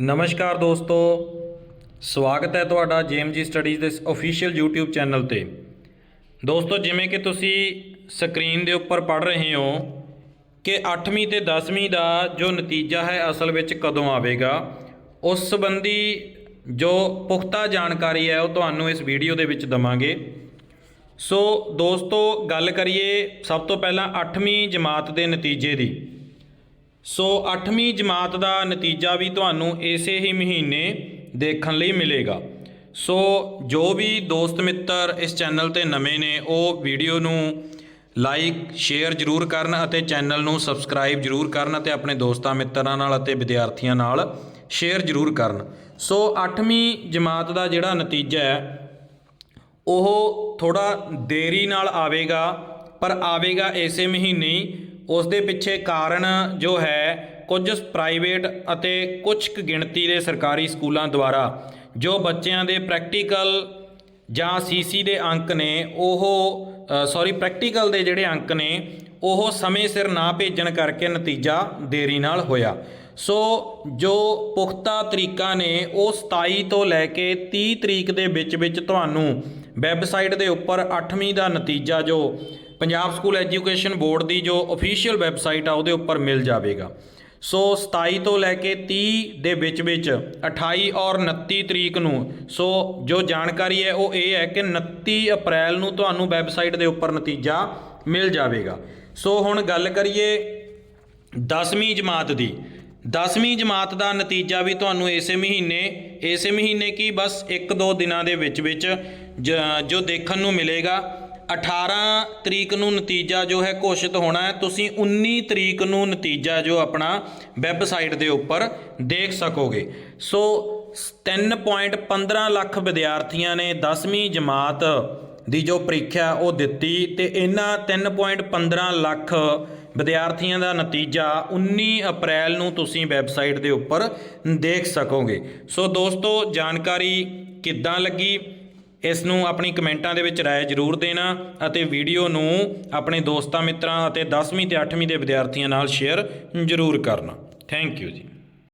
ਨਮਸਕਾਰ ਦੋਸਤੋ, ਸਵਾਗਤ ਹੈ ਤੁਹਾਡਾ ਜੇਐਮਜੀ ਸਟੱਡੀਜ਼ ਦੇ ਅਫੀਸ਼ੀਅਲ YouTube ਚੈਨਲ ਤੇ। ਦੋਸਤੋ, ਜਿਵੇਂ ਕਿ ਤੁਸੀਂ ਸਕਰੀਨ ਦੇ ਉੱਪਰ ਪੜ ਰਹੇ ਹੋ ਕਿ 8ਵੀਂ ਤੇ 10ਵੀਂ ਦਾ ਜੋ ਨਤੀਜਾ ਹੈ ਅਸਲ ਵਿੱਚ ਕਦੋਂ ਆਵੇਗਾ, ਉਸ ਸੰਬੰਧੀ ਜੋ ਪੁਖਤਾ ਜਾਣਕਾਰੀ ਹੈ ਉਹ ਤੁਹਾਨੂੰ ਇਸ ਵੀਡੀਓ ਦੇ ਵਿੱਚ ਦਵਾਂਗੇ। ਸੋ, ਦੋਸਤੋ, ਗੱਲ ਕਰੀਏ ਸਭ ਤੋਂ ਪਹਿਲਾਂ 8ਵੀਂ ਜਮਾਤ ਦੇ ਨਤੀਜੇ ਦੀ। ਸੋ 8ਵੀਂ ਜਮਾਤ ਦਾ ਨਤੀਜਾ ਵੀ ਤੁਹਾਨੂੰ ਇਸੇ ਹੀ ਮਹੀਨੇ ਦੇਖਣ ਲਈ ਮਿਲੇਗਾ। ਸੋ ਜੋ ਵੀ ਦੋਸਤ ਮਿੱਤਰ ਇਸ ਚੈਨਲ ਤੇ ਨਵੇਂ ਨੇ, ਉਹ ਵੀਡੀਓ ਨੂੰ ਲਾਈਕ, ਸ਼ੇਅਰ ਜਰੂਰ ਕਰਨ ਅਤੇ ਚੈਨਲ ਨੂੰ ਸਬਸਕ੍ਰਾਈਬ ਜਰੂਰ ਕਰਨ ਅਤੇ ਆਪਣੇ ਦੋਸਤਾਂ ਮਿੱਤਰਾਂ ਨਾਲ ਅਤੇ ਵਿਦਿਆਰਥੀਆਂ ਨਾਲ ਸ਼ੇਅਰ ਜਰੂਰ ਕਰਨ। ਸੋ 8ਵੀਂ ਜਮਾਤ ਦਾ ਜਿਹੜਾ ਨਤੀਜਾ ਹੈ, ਉਹ ਥੋੜਾ ਦੇਰੀ ਨਾਲ ਆਵੇਗਾ, ਪਰ ਆਵੇਗਾ ਇਸੇ ਮਹੀਨੇ ਹੀ। ਉਸ ਦੇ ਪਿੱਛੇ ਕਾਰਨ ਜੋ ਹੈ, ਕੁਝ ਪ੍ਰਾਈਵੇਟ ਅਤੇ ਕੁਝ ਕੁ ਗਿਣਤੀ ਦੇ ਸਰਕਾਰੀ ਸਕੂਲਾਂ ਦੁਆਰਾ, ਜੋ ਬੱਚਿਆਂ ਦੇ ਪ੍ਰੈਕਟੀਕਲ ਜਾਂ ਸੀਸੀ ਦੇ ਅੰਕ ਨੇ, ਉਹ ਸੌਰੀ ਪ੍ਰੈਕਟੀਕਲ ਦੇ ਜਿਹੜੇ ਅੰਕ ਨੇ, ਉਹ ਸਮੇਂ ਸਿਰ ਨਾ ਭੇਜਣ ਕਰਕੇ ਨਤੀਜਾ ਦੇਰੀ ਨਾਲ ਹੋਇਆ। ਸੋ, ਜੋ ਪੁਖਤਾ ਤਰੀਕਾ ਨੇ, ਉਹ 27 ਤੋਂ ਲੈ ਕੇ 30 ਤਰੀਕ ਦੇ ਵਿੱਚ ਵਿੱਚ ਤੁਹਾਨੂੰ ਵੈਬਸਾਈਟ ਦੇ ਉੱਪਰ 8ਵੀਂ ਦਾ ਨਤੀਜਾ ਜੋ ਪੰਜਾਬ ਸਕੂਲ ਐਜੂਕੇਸ਼ਨ ਬੋਰਡ ਦੀ ਜੋ ਅਫੀਸ਼ੀਅਲ ਵੈਬਸਾਈਟ ਆ, ਉਹਦੇ ਉੱਪਰ ਮਿਲ ਜਾਵੇਗਾ। ਸੋ 27 ਤੋਂ ਲੈ ਕੇ 30 ਦੇ ਵਿੱਚ ਵਿੱਚ 28 ਔਰ 29 ਤਰੀਕ ਨੂੰ, ਸੋ ਜੋ ਜਾਣਕਾਰੀ ਹੈ, ਉਹ ਇਹ ਹੈ ਕਿ 29 ਅਪ੍ਰੈਲ ਨੂੰ ਤੁਹਾਨੂੰ ਵੈਬਸਾਈਟ ਦੇ ਉੱਪਰ ਨਤੀਜਾ ਮਿਲ ਜਾਵੇਗਾ। ਸੋ ਹੁਣ ਗੱਲ ਕਰੀਏ 10ਵੀਂ ਜਮਾਤ ਦੀ। 10ਵੀਂ ਜਮਾਤ ਦਾ ਨਤੀਜਾ ਵੀ ਤੁਹਾਨੂੰ ਇਸੇ ਮਹੀਨੇ ਇਸੇ ਮਹੀਨੇ ਕੀ ਬਸ 1-2 ਦਿਨਾਂ ਦੇ ਵਿੱਚ ਵਿੱਚ ਜ- ਜੋ ਦੇਖਣ ਨੂੰ ਮਿਲੇਗਾ। 18 ਤਰੀਕ ਨੂੰ ਨਤੀਜਾ ਜੋ ਹੈ ਘੋਸ਼ਿਤ ਹੋਣਾ ਹੈ। ਤੁਸੀਂ 19 ਤਰੀਕ ਨੂੰ ਨਤੀਜਾ ਜੋ ਆਪਣਾ ਵੈਬਸਾਈਟ ਦੇ ਉੱਪਰ ਦੇਖ ਸਕੋਗੇ। ਸੋ 3.15 ਲੱਖ ਵਿਦਿਆਰਥੀਆਂ ਨੇ 10ਵੀਂ ਜਮਾਤ ਦੀ ਜੋ ਪ੍ਰੀਖਿਆ ਉਹ ਦਿੱਤੀ ਤੇ ਇਹਨਾਂ 3.15 ਲੱਖ ਵਿਦਿਆਰਥੀਆਂ ਦਾ ਨਤੀਜਾ 19 ਅਪ੍ਰੈਲ ਨੂੰ ਤੁਸੀਂ ਵੈਬਸਾਈਟ ਦੇ ਉੱਪਰ ਦੇਖ ਸਕੋਗੇ। ਸੋ ਦੋਸਤੋ, ਜਾਣਕਾਰੀ ਕਿੱਦਾਂ ਲੱਗੀ? ਇਸ ਨੂੰ ਆਪਣੀ ਕਮੈਂਟਾਂ ਦੇ ਵਿੱਚ ਰਾਏ ਜ਼ਰੂਰ ਦੇਣਾ ਅਤੇ ਵੀਡੀਓ ਨੂੰ ਆਪਣੇ ਦੋਸਤਾਂ, ਮਿੱਤਰਾਂ ਅਤੇ 10ਵੀਂ ਤੇ 8ਵੀਂ ਦੇ ਵਿਦਿਆਰਥੀਆਂ ਨਾਲ ਸ਼ੇਅਰ ਜ਼ਰੂਰ ਕਰਨਾ। ਥੈਂਕ ਯੂ ਜੀ।